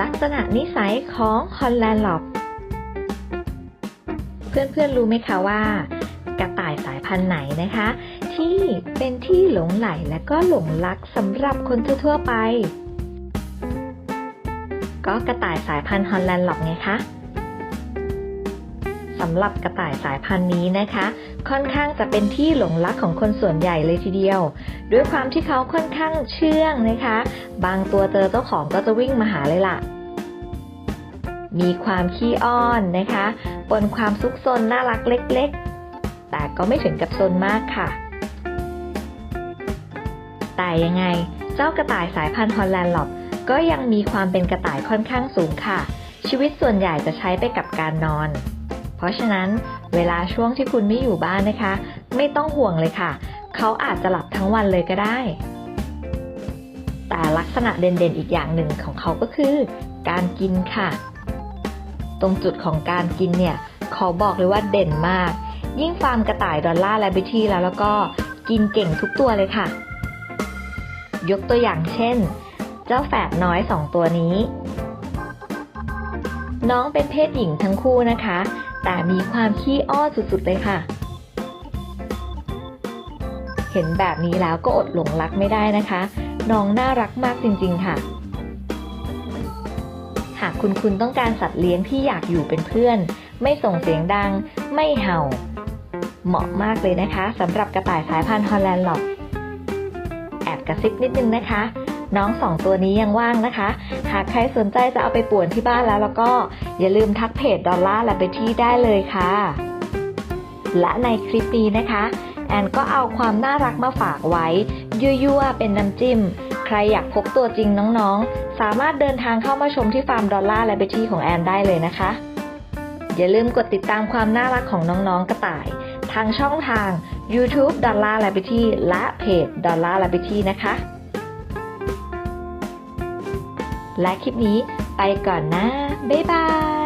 ลักษณะนิสัยของฮอลแลนด์ล็อบ เพื่อนๆรู้ไหมคะว่า กระต่ายสายพันธุ์ไหนนะคะ ที่เป็นที่หลงไหลและก็หลงรักสำหรับคนทั่วๆไป ก็กระต่ายสายพันธุ์ฮอลแลนด์ล็อบไงคะ สำหรับกระต่ายสายพันธุ์นี้นะคะ ค่อนข้างจะเป็นที่หลงรักของคนส่วนใหญ่เลยทีเดียว ด้วยความที่เขาค่อนข้างเชื่องนะคะ บางตัวเจอเจ้าของก็จะวิ่งมาหาเลยล่ะ มีความขี้อ้อนนะคะปนความซุกซนน่ารักเล็ก ๆ แต่ก็ไม่ถึงกับซนมากค่ะ แต่ยังไงเจ้ากระต่ายสายพันธุ์ฮอลแลนด์ล็อบก็ยังมีความเป็นกระต่ายค่อนข้างสูงค่ะ ชีวิตส่วนใหญ่จะใช้ไปกับการนอน เพราะฉะนั้นเวลาช่วงที่คุณไม่อยู่บ้านนะคะ ไม่ต้องห่วงเลยค่ะ เขาอาจจะหลับทั้งวันเลยก็ได้ แต่ลักษณะเด่นๆอีกอย่างหนึ่งของเขาก็คือ การกินค่ะ ตรงจุดของการกินเนี่ยขาบอกเลยว่าเด่นมาก ยิ่งฟาร์มกระต่ายดอลล่าและบิทีแล้วแล้วก็กินเก่งทุกตัวเลยค่ะ ยกตัวอย่างเช่น เจ้าแฝดน้อยสองตัวนี้น้องเป็นเพศหญิงทั้งคู่นะคะ แต่มีความขี้อ้อสุดๆเลยค่ะ เห็นแบบนี้แล้วก็อดหลงรักไม่ได้นะคะ น้องน่ารักมากจริงๆค่ะ หากคุณคุณต้องการสัตว์เลี้ยงที่อยากอยู่เป็นเพื่อน ไม่ส่งเสียงดัง ไม่เห่า เหมาะมากเลยนะคะสำหรับกระต่ายสายพันธุ์ฮอลแลนด์หรอกแอบกระซิบนิดนึงนะคะ น้องสองตัวนี้ยังว่างนะคะ หากใครสนใจจะเอาไปป่วนที่บ้านแล้วแล้วก็อย่าลืมทักเพจดอลล่าและไปที่ได้เลยค่ะ และในคลิปนี้นะคะ แอนก็เอาความน่ารักมาฝากไว้ ยั่วๆเป็นน้ำจิ้ม ใครอยากพบตัวจริงน้องๆ สามารถเดินทางเข้ามาชมที่ฟาร์มดอลล่าและเบที่ของแอนได้เลยนะคะ อย่าลืมกดติดตามความน่ารักของน้องๆกระต่าย ทางช่องทาง YouTube ดอลล่าและเบที่และเพจดอลล่าและเบที่นะคะ และคลิปนี้ไปก่อนนะ บ๊ายบาย